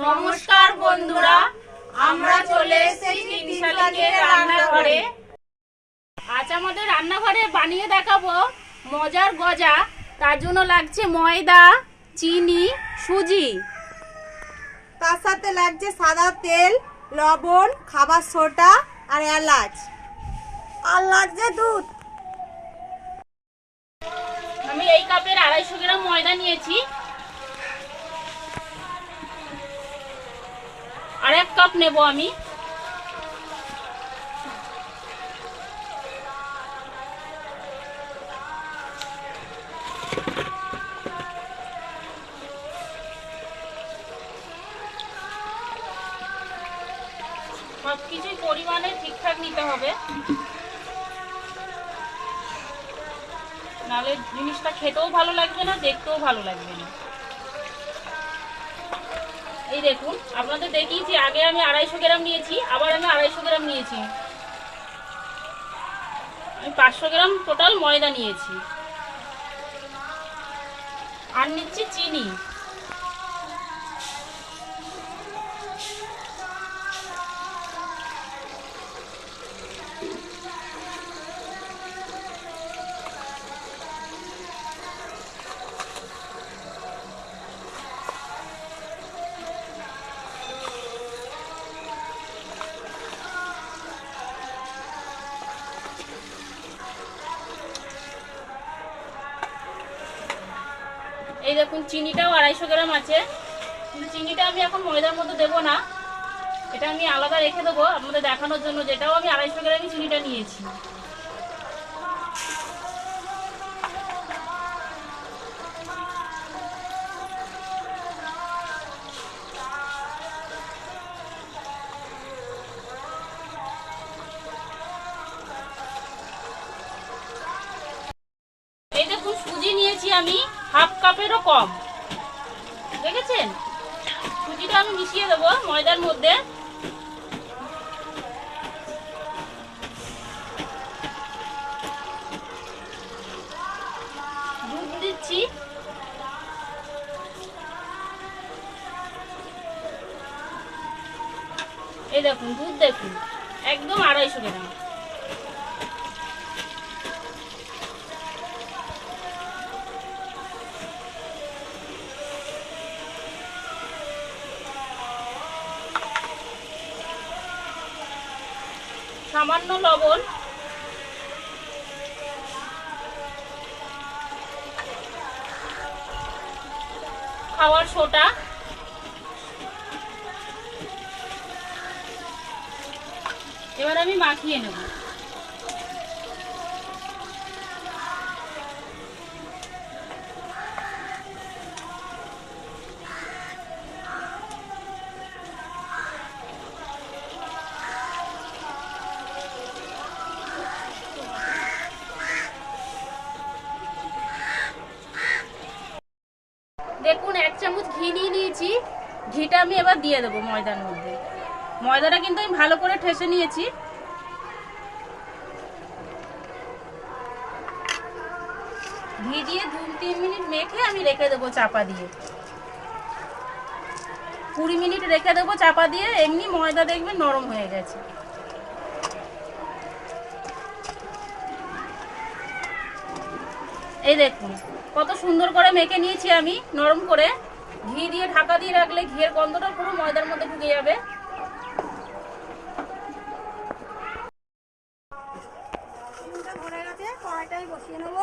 নমস্কার বন্ধুরা আমরা চলে এসেছি বিশালিকের রান্নাঘরে। আজ আমাদের রান্নাঘরে বানিয়ে দেখাবো মজার গজা তার জন্য লাগছে ময়দা চিনি সুজি। তার সাথে লাগছে সাদা তেল লবণ খাবার সোডা আর এলাচ। আর লাগছে দুধ। আমি এই কাপের আড়াইশো গ্রাম ময়দা নিয়েছি। আর এক কাপ নেব আমি। সব কিছুই পরিমাণে ঠিকঠাক নিতে হবে। নাহলে জিনিসটা খেতেও ভালো লাগবে না, দেখতেও ভালো লাগবে না। এই দেখুন, আপনাদের দেখিয়েছি, আগে আমি আড়াইশো গ্রাম নিয়েছি, আবার আমি আড়াইশো গ্রাম নিয়েছি। আমি পাঁচশো গ্রাম টোটাল ময়দা নিয়েছি। আর নিচ্ছি চিনি। ময়দার মধ্যে দেবো না। এটা আমি আলাদা রেখে দেবো আপনাদের দেখানোর জন্য। যেটাও আমি আড়াইশো গ্রামই চিনিটা নিয়েছি। দেখুন দুধ দেখুন একদম আড়াইশো গ্রাম। সামান্য লবণ। খাওয়ার সোটা এবার আমি মাখিয়ে নেব। দেখুন, এক চামচ ঘি নিয়ে নিয়েছি। ঘিটা আমি এবার দিয়ে দেবো ময়দার মধ্যে। ময়দাটা কিন্তু আমি ভালো করে ঠেসে নিয়েছি। ঘি দিয়ে দু তিন মিনিট মেখে আমি রেখে দেবো চাপা দিয়ে। কুড়ি মিনিট রেখে দেবো চাপা দিয়ে, এমনি ময়দা দেখবেন নরম হয়ে গেছে। এই দেখুন, কত সুন্দর করে মেখে নিয়েছি আমি, নরম করে। ঘি দিয়ে ঢাকা দিয়ে রাখলে ঘিয়ের গন্ধটা পুরো ময়দার মধ্যে ঢুকে যাবে। চিনিটা ভরে গেছে কড়াইটাই বসিয়ে নেব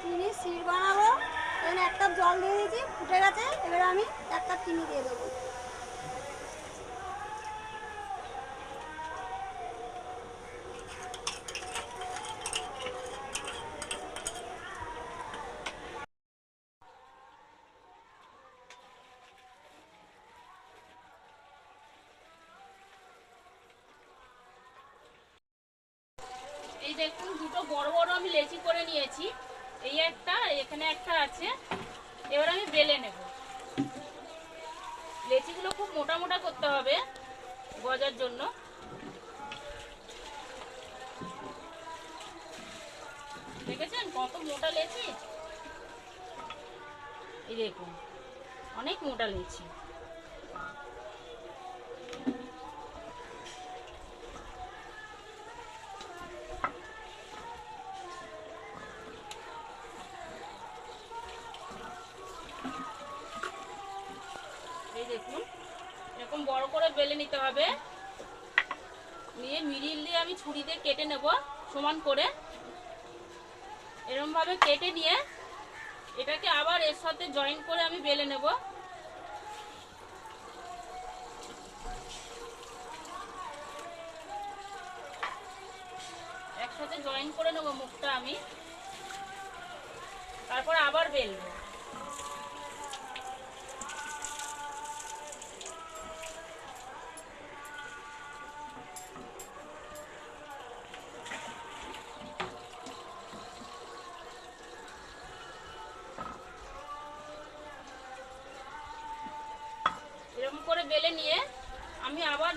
চিনি শির বানাবো এখানে এক কাপ জল দিয়ে দিয়েছি ফুটে গেছে এবার আমি এক কাপ চিনি দিয়ে দেবো এই দেখুন, দুটো বড় বড় আমি লেচি করে নিয়েছি। এই একটা এখানে একটা আছে। এবার আমি বেলে নেব। লেচিগুলো খুব মোটা মোটা করতে হবে গজার জন্য। দেখেছেন কত মোটা লেচি? এই দেখুন, অনেক মোটা লেচি। নিতে হবে। নিয়ে মিডিল দিয়ে আমি ছুরি দিয়ে কেটে নেব সমান করে। এরকম ভাবে কেটে নিয়ে এটাকে আবার এর সাথে জয়েন করে আমি বেলে নেব। একসাথে জয়েন করে নেব মুখটা আমি। তারপর আবার বেলবো।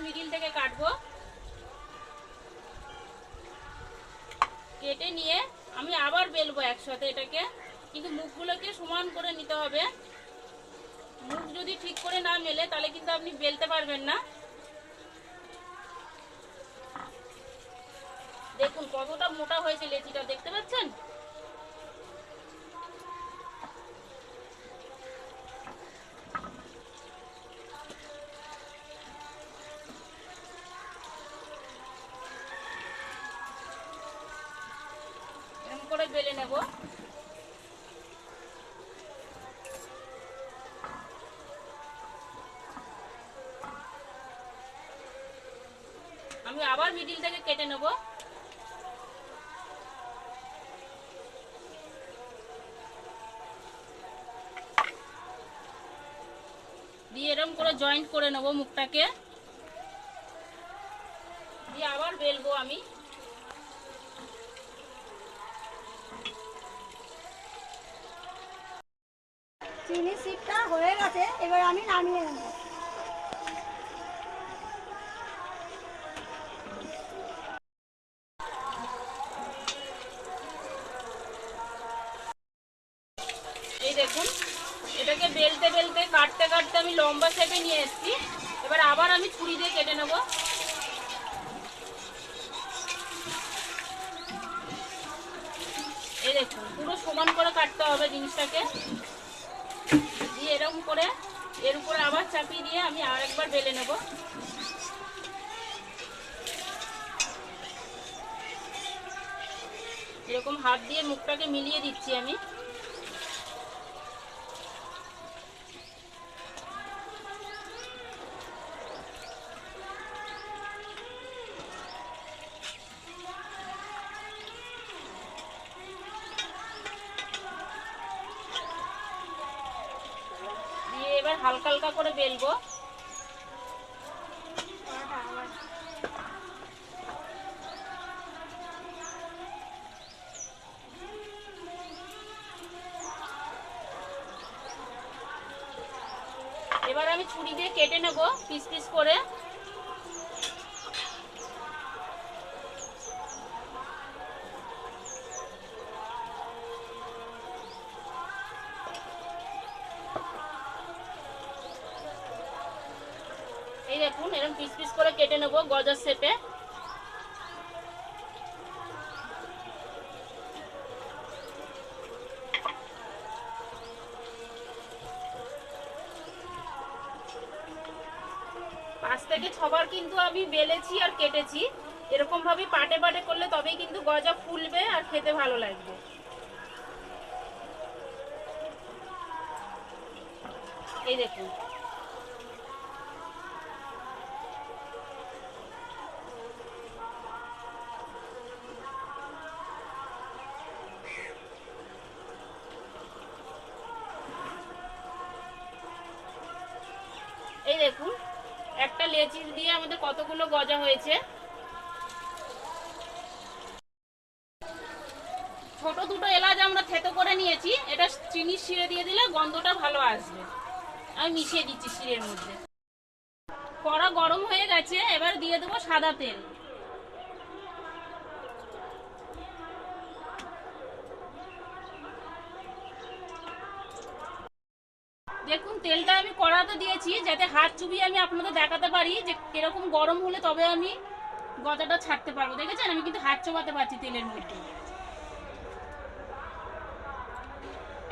মিডিল থেকে কাটবো। কেটে নিয়ে আমি আবার বেলবো একসাথে এটাকে। কিন্তু মুখগুলোকে সমান করে নিতে হবে। মুখ যদি ঠিক করে না মেলে, তাহলে কিন্তু আপনি বেলতে পারবেন না। দেখুন কতটা মোটা হয়েছে লেচিটা, দেখতে পাচ্ছেন? দিয়ে এরকম করে জয়েন্ট করে নেব মুখটাকে। দিয়ে আবার বেলবো আমি। চিনি শিপটা হয়ে গেছে এবার আমি নামিয়ে নেব। এই দেখুন এটাকে বেলতে বেলতে আমি লম্বা শেপে নিয়ে এসেছি। এবার আবার আমি ছুরি দিয়ে কেটে নেব। এই দেখুন, পুরো সমান করে কাটতে হবে জিনিসটাকে। দিয়ে এরকম করে, এর উপরে আবার চাপিয়ে দিয়ে আমি আর একবার বেলে নেব। এরকম হাত দিয়ে মুখটাকে মিলিয়ে দিচ্ছি আমি দিয়ে এবার হালকা হালকা করে বেলবো। এবার আমি ছুরি দিয়ে কেটে নেব পিস পিস করে। এরকম পিস পিস করে কেটে নেব গজার শেপে। পাঁচ থেকে ছবার কিন্তু আমি বেলেছি আর কেটেছি। এরকম ভাবে পাটে পাটে করলে তবেই কিন্তু গজা ফুলবে আর খেতে ভালো লাগবে। এই দেখুন। গজা হয়েছে। ছোট দুটো এলাচ আমরা থেতো করে নিয়েছি। এটা চিনি শিরে দিয়ে দিলে গন্ধটা ভালো আসবে। আমি মিশিয়ে দিচ্ছি শিরের মধ্যে। কড়া গরম হয়ে গেছে, এবার দিয়ে দেবো সাদা তেল। দেখুন, তেলটা আমি কড়াতে দিয়েছি, যাতে হাত চুবিয়ে আমি আপনাদের দেখাতে পারি যে কীরকম গরম হলে তবে আমি গজাটা ছাড়তে পারব। দেখেছেন? আমি কিন্তু হাত চোবাতে পারছি তেলের মধ্যে।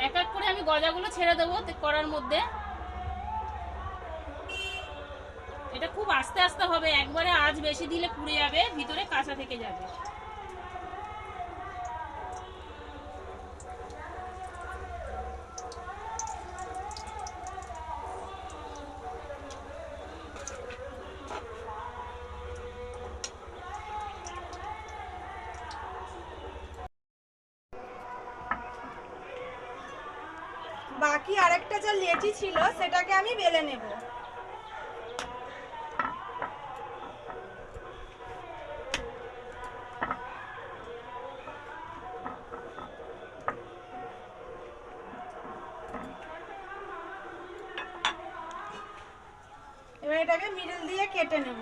এক এক করে আমি গজাগুলো ছেড়ে দেবো কড়ার মধ্যে। এটা খুব আস্তে আস্তে হবে, একবারে আজ বেশি দিলে পুড়ে যাবে, ভিতরে কাঁচা থেকে যাবে। বাকি আরেকটা যা লেচি ছিল, সেটাকে আমি বেলে নেব। এবার এটাকে মিডল দিয়ে কেটে নেব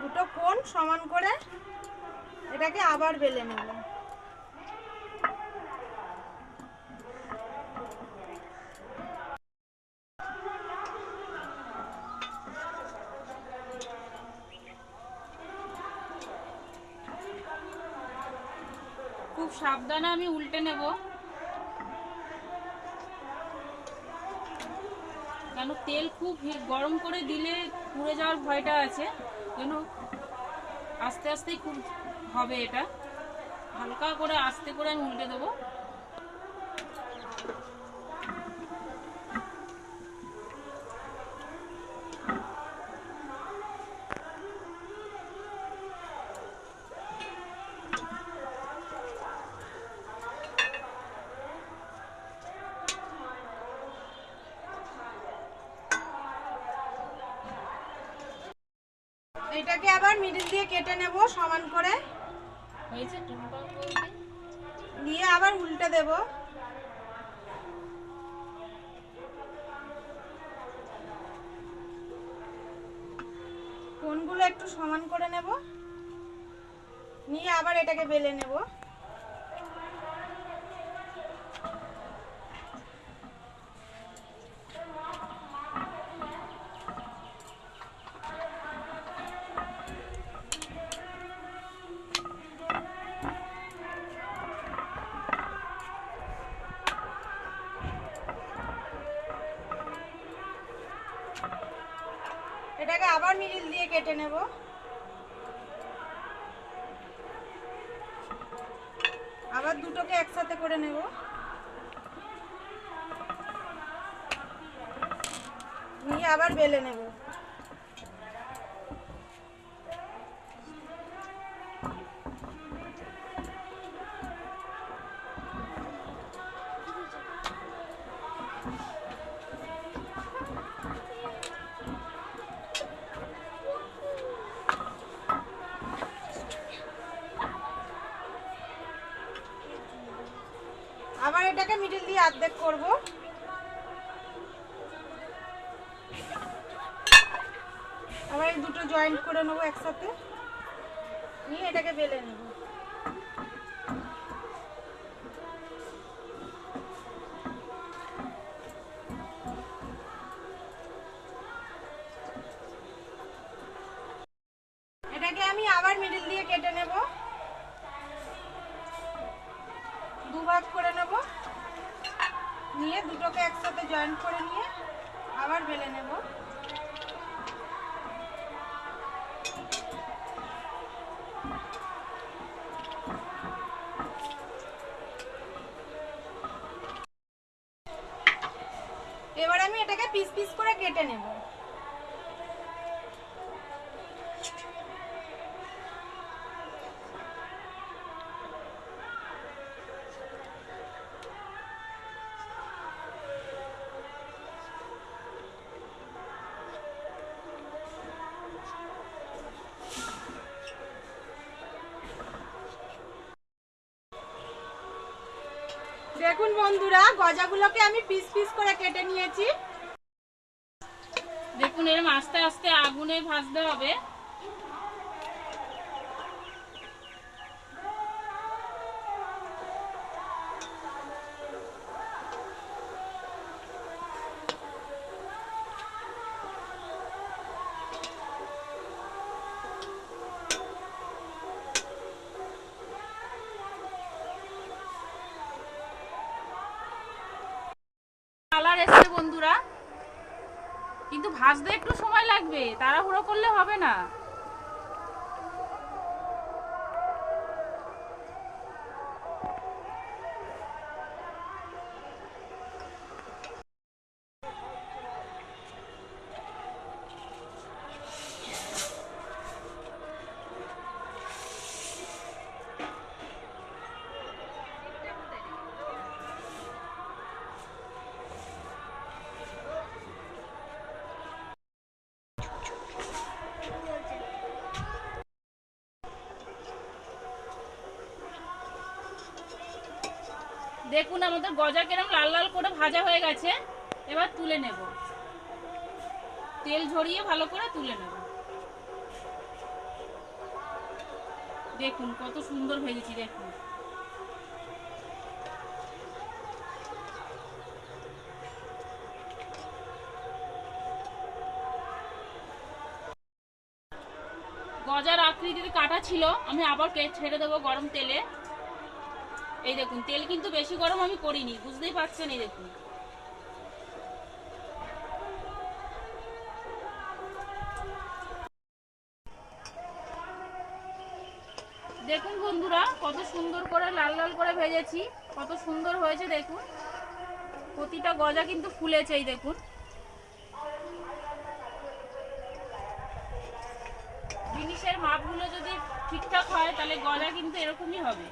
দুটো কোণ সমান করে এটাকে আবার বেলে নেব খুব সাবধানে আমি উল্টে নেব। কেন তেল খুব গরম করে দিলে পুড়ে যাওয়ার ভয়টা আছে। কেন আস্তে আস্তেই খুব হবে এটা। হালকা করে আস্তে করে আমি উল্টে দেবো। এটাকে আবার মিডল দিয়ে কেটে নেব সমান করে। হয়েছে? দিই। আবার উল্টে দেব। কোনগুলো একটু সমান করে নেব? নিয়ে আবার এটাকে বেলে নেব। আবার মিডিল দিয়ে কেটে নেব। আবার দুটোকে একসাথে করে নেব। নিয়ে আবার বেলে নেব। আবার অর্ধেক করব। আবার এই দুটো জয়েন্ট করে নেব একসাথে। নিয়ে এটাকে বেলে নেব। আমি আবার মিডিল দিয়ে কেটে নেব। দুভাগ করে নেব। নিয়ে দুটোকে একসাথে জয়েন্ট করে নিয়ে আবার বেলে নেব। এবার আমি এটাকে পিস পিস করে কেটে নেব। দেখুন বন্ধুরা, গজাগুলোকে আমি পিস পিস করে কেটে নিয়েছি। দেখুন এরম আস্তে আস্তে আগুনে ভাজতে হবে। কালার এসছে বন্ধুরা। কিন্তু ভাজতে একটু সময় লাগবে তাড়াহুড়ো করলে হবে না। দেখুন আমাদের গজা কেরম লাল লাল করে ভাজা হয়ে গেছে। এবার তুলে নেব। তেল ঝরিয়ে ভালো করে তুলে নেব। দেখুন কত সুন্দর ভেজেছি দেখুন। গজার আকৃতিতে কাটা ছিল, আমি আবার ছেড়ে দেবো গরম তেলে। এই দেখুন, তেল কিন্তু বেশি গরম আমি করিনি, বুঝতেই পারছেন এই দেখুন। দেখুন বন্ধুরা, কত সুন্দর করে লাল লাল করে ভেজেছি, কত সুন্দর হয়েছে দেখুন। প্রতিটা গজা কিন্তু ফুলেছে এই দেখুন। জিনিসের মাপগুলো যদি ঠিকঠাক হয়, তাহলে গজা কিন্তু এরকমই হবে।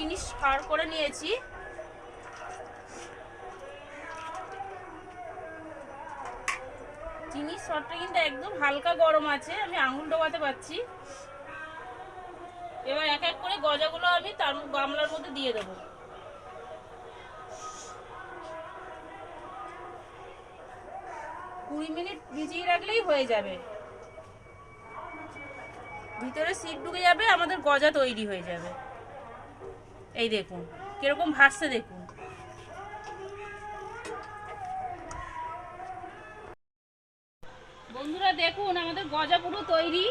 চিনি সার করে নিয়েছি। চিনির সরটা কিন্তু একদম হালকা গরম আছে, আমি আঙুল ডোবাতে পারছি। এবার এক এক করে গজাগুলো আমি তার গামলার মধ্যে দিয়ে দেবো। কুড়ি মিনিট ভিজিয়ে রাখলেই হয়ে যাবে। ভিতরে সিট ঢুকে যাবে, আমাদের গজা তৈরি হয়ে যাবে। এই দেখুন কীরকম ভাসছে দেখুন। বন্ধুরা দেখুন আমাদের গজা পুরো তৈরি।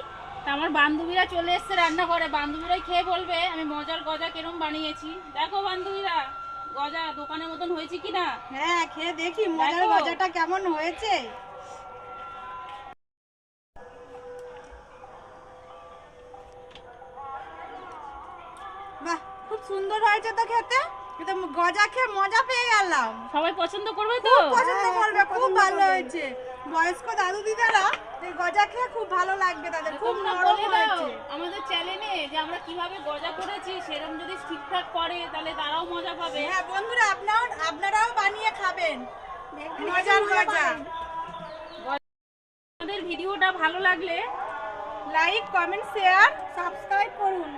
তা আমার বান্ধবীরা চলে এসছে রান্না করে বান্ধবীরা খেয়ে বলবে আমি মজার গজা কিরম বানিয়েছি। দেখো বান্ধবীরা গজা দোকানের মতন হয়েছে কিনা? হ্যাঁ খেয়ে দেখি। মজার গজাটা কেমন হয়েছে। সুন্দর হয়েছে তো খেতে? কিন্তু গজা খেয়ে মজা পেয়ে গেলাম। সবাই পছন্দ করবে তো? পছন্দ করবে খুব ভালো হয়েছে। বয়স্ক দাদু দিদারা এই গজা খেয়ে খুব ভালো লাগবে তাদের খুব নরম হয়েছে। আমাদের চ্যানেলে যে আমরা কীভাবে গজা করেছি সেরকম যদি ঠিকঠাক করে তাহলে তারাও মজা পাবে। হ্যাঁ বন্ধুরা আপনার আপনারাও বানিয়ে খাবেন। মজার গজা। আমাদের ভিডিওটা ভালো লাগলে লাইক কমেন্ট শেয়ার সাবস্ক্রাইব করুন।